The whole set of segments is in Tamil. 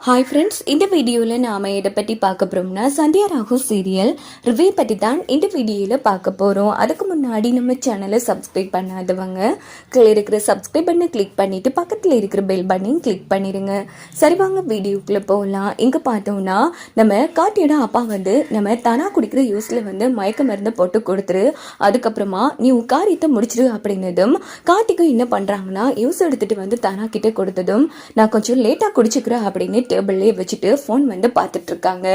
ஹாய் ஃப்ரெண்ட்ஸ் இந்த வீடியோவில் நாம் எதை பற்றி பார்க்க போகிறோம்னா சந்தியா ராகு சீரியல் ரிவ்யூ பற்றி தான் இந்த வீடியோவில் பார்க்க போகிறோம் அதுக்கு முன்னாடி நம்ம சேனலை சப்ஸ்கிரைப் பண்ணாதவங்க கீழே இருக்கிற சப்ஸ்கிரைப் பண்ணை கிளிக் பண்ணிவிட்டு பக்கத்தில் இருக்கிற பெல் பட்டனையும் கிளிக் பண்ணிடுங்க சரி வாங்க வீடியோக்குள்ளே போகலாம் இங்கே பார்த்தோம்னா நம்ம காட்டியோட அப்பா வந்து நம்ம தனா குடிக்கிற யூஸில் வந்து மயக்க மருந்து போட்டு கொடுத்துரு. அதுக்கப்புறமா நீ உன் காரியத்தை முடிச்சிடு அப்படின்னதும் கார்த்திக்கும் என்ன பண்ணுறாங்கன்னா யூஸ் எடுத்துகிட்டு வந்து தானா கிட்டே கொடுத்ததும் நான் கொஞ்சம் லேட்டாக குடிச்சுக்கிறேன் அப்படின்னு டேபிள்லேயே வச்சுட்டு ஃபோன் வந்து பார்த்துட்டு இருக்காங்க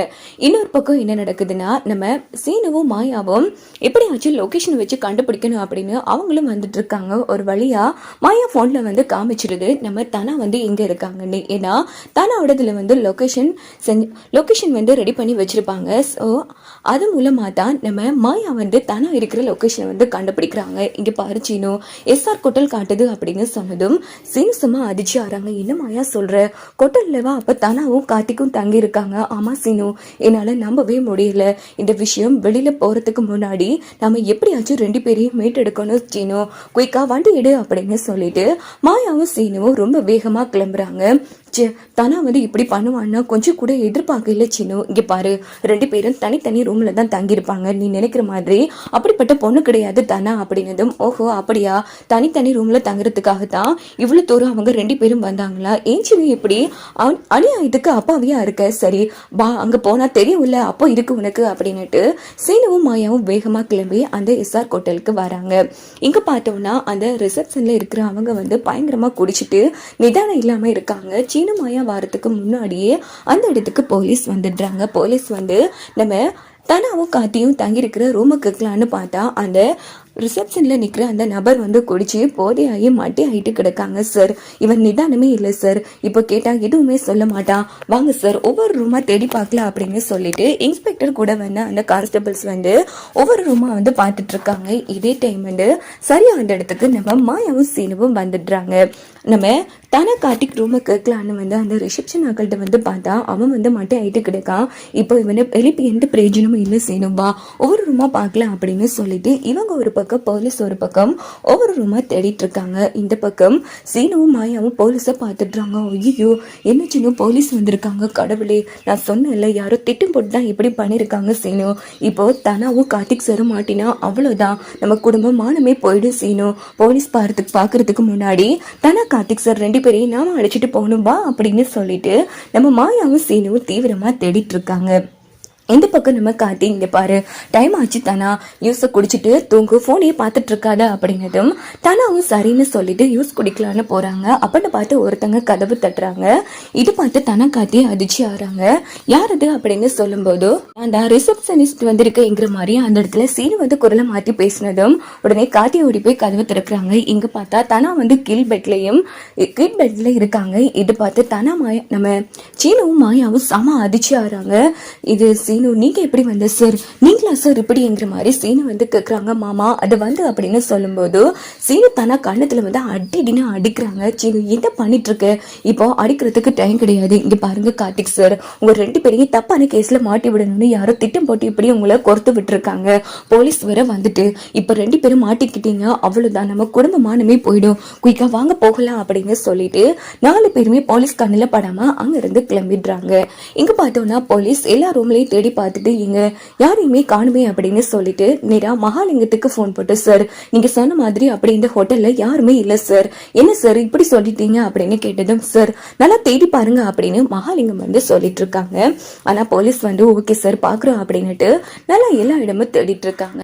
இன்னொரு பக்கம் என்ன நடக்குதுன்னா நம்ம சீனுவும் மாயாவும் எப்படியாச்சும் லொக்கேஷன் வச்சு கண்டுபிடிக்கணும் அப்படின்னு அவங்களும் வந்துட்டு இருக்காங்க ஒரு வழியாக மாயா ஃபோனில் வந்து காமிச்சிருது நம்ம தனா வந்து எங்கே இருக்காங்கன்னு. ஏன்னா இதில் வந்து லொக்கேஷன் செஞ்சு லொக்கேஷன் வந்து ரெடி பண்ணி வச்சுருப்பாங்க. ஸோ அது மூலமாக தான் நம்ம மாயா வந்து தனா இருக்கிற லொக்கேஷனை வந்து கண்டுபிடிக்கிறாங்க. இங்கே பாரு சீனு எஸ்ஆர் கொட்டல் காட்டுது அப்படின்னு சொன்னதும் சீனு சும்மா அதிர்ச்சி ஆறாங்க. என்ன மாயா சொல்கிற கொட்டல்லவா அப்போ தனாவும் கார்த்திக்கும் தங்கியிருக்காங்க. ஆமாம் சீனு. என்னால் நம்பவே முடியல. இந்த விஷயம் வெளியில் போறதுக்கு முன்னாடி நம்ம எப்படியாச்சும் ரெண்டு பேரையும் மீட்டெடுக்கணும் சீனு. குயிக்காக வண்டி எடு அப்படின்னு சொல்லிட்டு மாயாவும் சீனுவும் ரொம்ப வேகமாக கிளம்புறாங்க. சே தனா வந்து இப்படி பண்ணுவான்னா கொஞ்சம் கூட எதிர்பார்க்கல சின்னு. இங்கே பாரு ரெண்டு பேரும் தனித்தனி ரூமில் தான் தங்கியிருப்பாங்க. நீ நினைக்கிற மாதிரி அப்படிப்பட்ட பொண்ணு கிடையாது தனா அப்படின்னதும் ஓஹோ அப்படியா? தனித்தனி ரூமில் தங்குறதுக்காக தான் இவ்வளோ தூரம் அவங்க ரெண்டு பேரும் வந்தாங்களா? ஏஞ்சினு எப்படி இப்படி? அவன் அநியாயத்துக்கு அப்பாவியா இருக்க. சரி வா அங்கே போனால் தெரியும்ல அப்போ இருக்கு உனக்கு அப்படின்னுட்டு சீனுவும் மாயாவும் வேகமாக கிளம்பி அந்த எஸ்ஆர் ஹோட்டலுக்கு வராங்க. இங்கே பார்த்தோம்னா அந்த ரிசப்ஷனில் இருக்கிற அவங்க வந்து பயங்கரமாக குடிச்சிட்டு நிதானம் இல்லாமல் இருக்காங்க. சீ மாயா வாரத்துக்கு முன்னாடியே அந்த இடத்துக்கு போலீஸ் வந்துடுறாங்க. போலீஸ் வந்து நம்ம தனாவும் காத்தியும் தங்கியிருக்கிற ரூமுக்கு இருக்கலான்னு பார்த்தா அந்த ரிசப்ஷனில் நிற்கிற அந்த நபர் வந்து குடிச்சு போதையாகி மட்டி ஆகிட்டு கிடக்காங்க சார் இவன் நிதானமே இல்லை சார் இப்போ கேட்டால் எதுவுமே சொல்ல மாட்டான் வாங்க சார் ஒவ்வொரு ரூமாக தேடி பார்க்கலாம் அப்படின்னு சொல்லிட்டு இன்ஸ்பெக்டர் கூட வந்து அந்த கான்ஸ்டபிள்ஸ் வந்து ஒவ்வொரு ரூமாக வந்து பார்த்துட்டு இருக்காங்க. இதே டைம் வந்து சரியாக அந்த இடத்துக்கு நம்ம மாயாவும் சீனவும் வந்துடுறாங்க. நம்ம தானே கார்த்திக் ரூமை கேட்கலான்னு வந்து அந்த ரிசப்ஷன் ஆக்கள்கிட்ட வந்து பார்த்தா அவன் வந்து மட்டை ஆகிட்டு கிடக்கான். இப்போ இவனை எழுப்பி எந்த பிரயோஜனமும் இல்லை சீனும் ஒவ்வொரு ரூமாக பார்க்கலாம் அப்படின்னு சொல்லிட்டு இவங்க ஒரு பக்கம் போலீஸ் ஒரு பக்கம். ஒவ்வொரு ரூமாக தேடிட்டு இருக்காங்க இந்த பக்கம் சீனுவும் மாயாவும் போலீஸை பார்த்துட்றாங்க. ஐயோ என்ன சின்ன போலீஸ் வந்திருக்காங்க கடவுளே. நான் சொன்னேன்ல யாரோ திட்டம் போட்டு தான் இப்படி பண்ணியிருக்காங்க சீனு. இப்போ தனாவும் கார்த்திக் சாரும் மாட்டினா அவ்வளோதான் நம்ம குடும்பம் மானமே போயிடும் சீனு. போலீஸ் பார்த்துக்கு பார்க்கறதுக்கு முன்னாடி தனா கார்த்திக் சார் ரெண்டு பேரையும் நாம அழைச்சிட்டு போகணும் வா அப்படின்னு சொல்லிட்டு நம்ம மாயாவும் சீனுவும் தீவிரமாக தேடிட்டு இருக்காங்க இந்த பக்கம் நம்ம காட்டி இங்கே பாரு. டைம் ஆச்சு தானா? யூஸை குடிச்சிட்டு தூங்கு ஃபோனையே பார்த்துட்டு இருக்காத அப்படின்னதும் தானாவும் சரின்னு சொல்லிட்டு யூஸ் குடிக்கலான்னு போகிறாங்க அப்படின்னு பார்த்து ஒருத்தங்க கதவு தட்டுறாங்க. இது பார்த்து தனா காட்டி அதிர்ச்சி ஆகிறாங்க யார் அது அப்படின்னு சொல்லும்போது அந்த ரிசப்ஷனிஸ்ட் வந்திருக்குங்கிற மாதிரி அந்த இடத்துல சீனு வந்து குரலை மாற்றி பேசினதும் உடனே காட்டி ஓடி போய் கதவு திறக்கிறாங்க. இங்கே பார்த்தா தனா வந்து கீழ் பெட்லேயும் கீழ் பெட்ல இருக்காங்க. இது பார்த்து தனா மாயா நம்ம சீனவும் மாயாவும் செம அதிர்ச்சி ஆகிறாங்க இது சீன் நீங்கள் எப்படி வந்த சார் நீங்களா சார் இப்படிங்கிற மாதிரி சீனு வந்து கேட்குறாங்க மாமா. அது வந்து அப்படின்னு சொல்லும்போது சீனு தானா கண்ணத்துல வந்து அடிடின்னு அடிக்கிறாங்க. சீனு என்ன பண்ணிட்டுருக்கு? இப்போ அடிக்கிறதுக்கு டைம் கிடையாது. இங்கே பாருங்க கார்த்திக் சார் உங்கள் ரெண்டு பேரையும் தப்பான கேஸில் மாட்டி விடணும்னு யாரோ திட்டம் போட்டு இப்படி உங்களை கொடுத்து விட்டுருக்காங்க. போலீஸ் வேற வந்துட்டு இப்போ ரெண்டு பேரும் மாட்டிக்கிட்டீங்க அவ்வளோதான் நம்ம குடும்ப மானமே போயிடும். குயிக்காக வாங்க போகலாம் அப்படின்னு சொல்லிட்டு நாலு பேருமே போலீஸ் கண்ணில் படாமல் அங்கேருந்து கிளம்பிடுறாங்க. இங்கே பார்த்தோம்னா போலீஸ் எல்லா ரூம்லேயும் தேடி பார்த்துட்டு இங்க யாரையுமே காணுமே அப்படின்னு சொல்லிட்டு நேரா மகாலிங்கத்துக்கு ஃபோன் போட்டு சார் நீங்க சொன்ன மாதிரி அப்படி இந்த ஹோட்டல்ல யாருமே இல்ல சார் என்ன சார் இப்படி சொல்லிட்டீங்க? அப்படின்னு கேட்டதும் சார் நல்லா தேடி பாருங்க அப்படின்னு மகாலிங்கம் வந்து சொல்லிட்டு இருக்காங்க. ஆனா போலீஸ் வந்து ஓகே சார் பாக்குறோம் அப்படின்னுட்டு நல்லா எல்லா இடமும் தேடிட்டு இருக்காங்க.